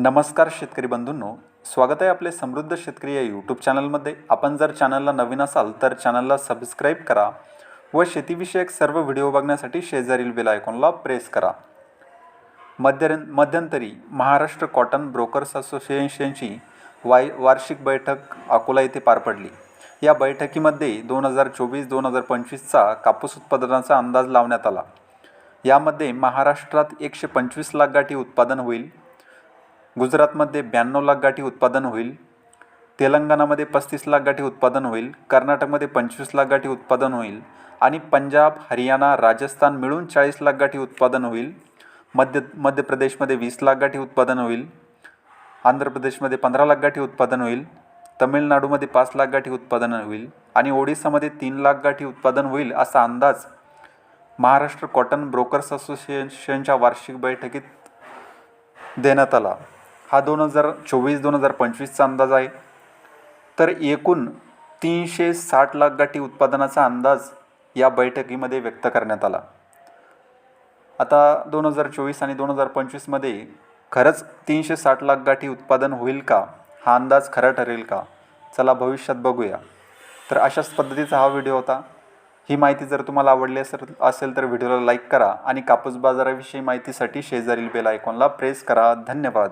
नमस्कार शेतकरी बंधूंनो स्वागत आहे आपले समृद्ध शेतकरी या यूट्यूब चॅनलमध्ये आपण जर चॅनलला नवीन असाल तर चॅनलला सबस्क्राईब करा व शेतीविषयक सर्व व्हिडिओ बघण्यासाठी शेजारील बेल आयकॉनला प्रेस करा. मध्य मध्यंतरी महाराष्ट्र कॉटन ब्रोकर्स असोसिएशनची वाय वार्षिक बैठक अकोला येथे पार पडली. या बैठकीमध्ये दोन हजार चोवीस दोन हजार पंचवीसचा कापूस उत्पादनाचा अंदाज लावण्यात आला. यामध्ये महाराष्ट्रात एकशे पंचवीस लाख गाठी उत्पादन होईल. गुजरातमध्ये ब्याण्णव लाख गाठी उत्पादन होईल. तेलंगणामध्ये पस्तीस लाख गाठी उत्पादन होईल. कर्नाटकमध्ये पंचवीस लाख गाठी उत्पादन होईल. आणि पंजाब हरियाणा राजस्थान मिळून चाळीस लाख गाठी उत्पादन होईल. मध्य मध्य प्रदेशमध्ये वीस लाख गाठी उत्पादन होईल. आंध्र प्रदेशमध्ये पंधरा लाख गाठी उत्पादन होईल. तमिळनाडूमध्ये पाच लाख गाठी उत्पादन होईल. आणि ओडिसामध्ये तीन लाख गाठी उत्पादन होईल असा अंदाज महाराष्ट्र कॉटन ब्रोकर्स असोसिएशनच्या वार्षिक बैठकीत देण्यात आला. हा दोन हजार चोवीस दोन हजार पंचवीसचा अंदाज आहे. तर एकूण तीनशे साठ लाख गाठी उत्पादनाचा अंदाज या बैठकीमध्ये व्यक्त करण्यात आला. आता दोन हजार चोवीस आणि दोन हजार पंचवीसमध्ये खरंच तीनशे साठ लाख गाठी उत्पादन होईल का? हा अंदाज खरा ठरेल का? चला भविष्यात बघूया. तर अशाच पद्धतीचा हा व्हिडिओ होता. ही माहिती जर तुम्हाला आवडली असेल असेल तर व्हिडिओला लाईक करा आणि कापूस बाजाराविषयी माहितीसाठी शेजारील बेल आयकॉनला प्रेस करा. धन्यवाद.